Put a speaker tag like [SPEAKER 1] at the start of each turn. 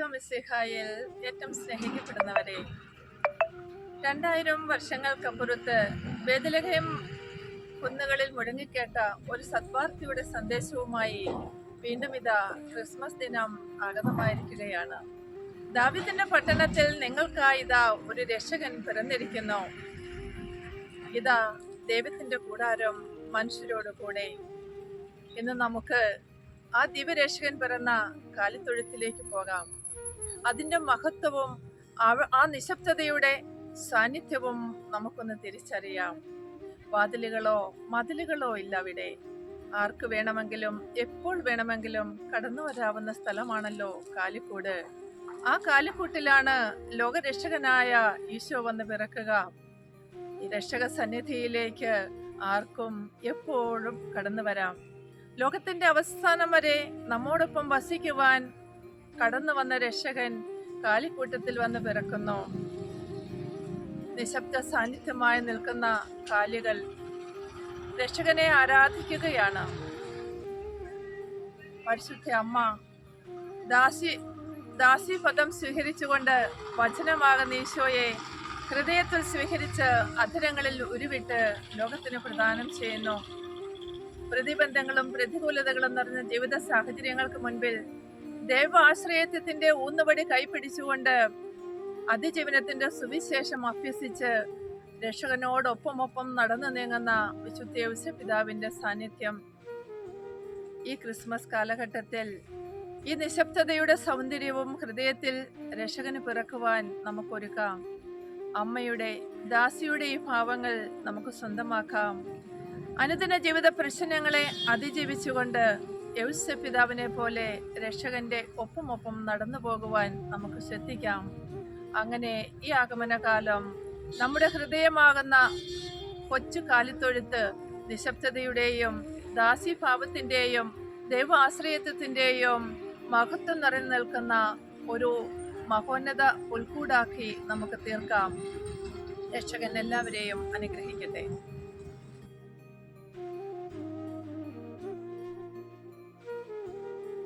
[SPEAKER 1] മിസ്സിഹായിൽ ഏറ്റവും സ്നേഹിക്കപ്പെടുന്നവരെ. രണ്ടായിരം വർഷങ്ങൾക്കപ്പുറത്ത് വേദലഹയം കുന്നുകളിൽ മുഴങ്ങിക്കേട്ട ഒരു സദ്വാർത്തയുടെ സന്ദേശവുമായി വീണ്ടും ഇതാ ക്രിസ്മസ് ദിനം ആഗതമായിരിക്കുകയാണ്. ദാവിദിന്റെ പട്ടണത്തിൽ നിങ്ങൾക്കായി ഇതാ ഒരു രക്ഷകൻ പിറന്നിരിക്കുന്നു. ഇതാ ദൈവത്തിന്റെ കൂടാരം മനുഷ്യരോട് കൂടെ. ഇന്ന് നമുക്ക് ആ ദിവ്യരക്ഷകൻ പിറന്ന കാലിത്തൊഴുത്തിലേക്ക് പോകാം. അതിന്റെ മഹത്വവും ആ നിശബ്ദതയുടെ സാന്നിധ്യവും നമുക്കൊന്ന് തിരിച്ചറിയാം. വാതിലുകളോ മതിലുകളോ ഇല്ല അവിടെ ആർക്ക് വേണമെങ്കിലും എപ്പോൾ വേണമെങ്കിലും കടന്നു വരാവുന്ന സ്ഥലമാണല്ലോ കാലിക്കൂട്. ആ കാലിക്കൂട്ടിലാണ് ലോകരക്ഷകനായ ഈശോ വന്ന് പിറക്കുക. രക്ഷക സന്നിധിയിലേക്ക് ആർക്കും എപ്പോഴും കടന്നു വരാം. ലോകത്തിന്റെ അവസാനം വരെ നമ്മോടൊപ്പം വസിക്കുവാൻ കടന്നു വന്ന രക്ഷകൻ കാലിക്കൂട്ടത്തിൽ വന്ന് പിറക്കുന്നു. നിശബ്ദ സാന്നിധ്യമായി നിൽക്കുന്ന കാലികൾ രക്ഷകനെ ആരാധിക്കുകയാണ്. പരിശുദ്ധ അമ്മ ദാസി ദാസി പദം സ്വീകരിച്ചുകൊണ്ട് വചനമാകുന്ന ഈശോയെ ഹൃദയത്തിൽ സ്വീകരിച്ച് അധരങ്ങളിൽ ഉരുവിട്ട് ലോകത്തിന് പ്രദാനം ചെയ്യുന്നു. പ്രതിബന്ധങ്ങളും പ്രതികൂലതകളും നിറഞ്ഞ ജീവിത സാഹചര്യങ്ങൾക്ക് മുൻപിൽ ദൈവാശ്രയത്വത്തിന്റെ ഊന്നുപടി കൈപിടിച്ചുകൊണ്ട് അതിജീവനത്തിന്റെ സുവിശേഷം അഭ്യസിച്ച് രക്ഷകനോടൊപ്പമൊപ്പം നടന്നു നീങ്ങുന്ന വിശുദ്ധ പിതാവിന്റെ സാന്നിധ്യം ഈ ക്രിസ്മസ് കാലഘട്ടത്തിൽ ഈ നിശബ്ദതയുടെ സൗന്ദര്യവും ഹൃദയത്തിൽ രക്ഷകന് പിറക്കുവാൻ നമുക്കൊരുക്കാം. അമ്മയുടെ ദാസിയുടെ ഈ ഭാവങ്ങൾ നമുക്ക് സ്വന്തമാക്കാം. അനുദിന ജീവിത പ്രശ്നങ്ങളെ അതിജീവിച്ചുകൊണ്ട് യൗസ്യ പിതാവിനെ പോലെ രക്ഷകന്റെ ഒപ്പമൊപ്പം നടന്നു പോകുവാൻ നമുക്ക് ശ്രദ്ധിക്കാം. അങ്ങനെ ഈ ആഗമനകാലം നമ്മുടെ ഹൃദയമാകുന്ന കൊച്ചു കാലിത്തൊഴുത്ത് നിശബ്ദതയുടെയും ദാസീഭാവത്തിന്റെയും ദൈവാശ്രയത്വത്തിന്റെയും മഹത്വം നിറഞ്ഞു നിൽക്കുന്ന ഒരു മഹോന്നത ഉൾക്കൂടാക്കി നമുക്ക് തീർക്കാം. രക്ഷകൻ എല്ലാവരെയും അനുഗ്രഹിക്കട്ടെ.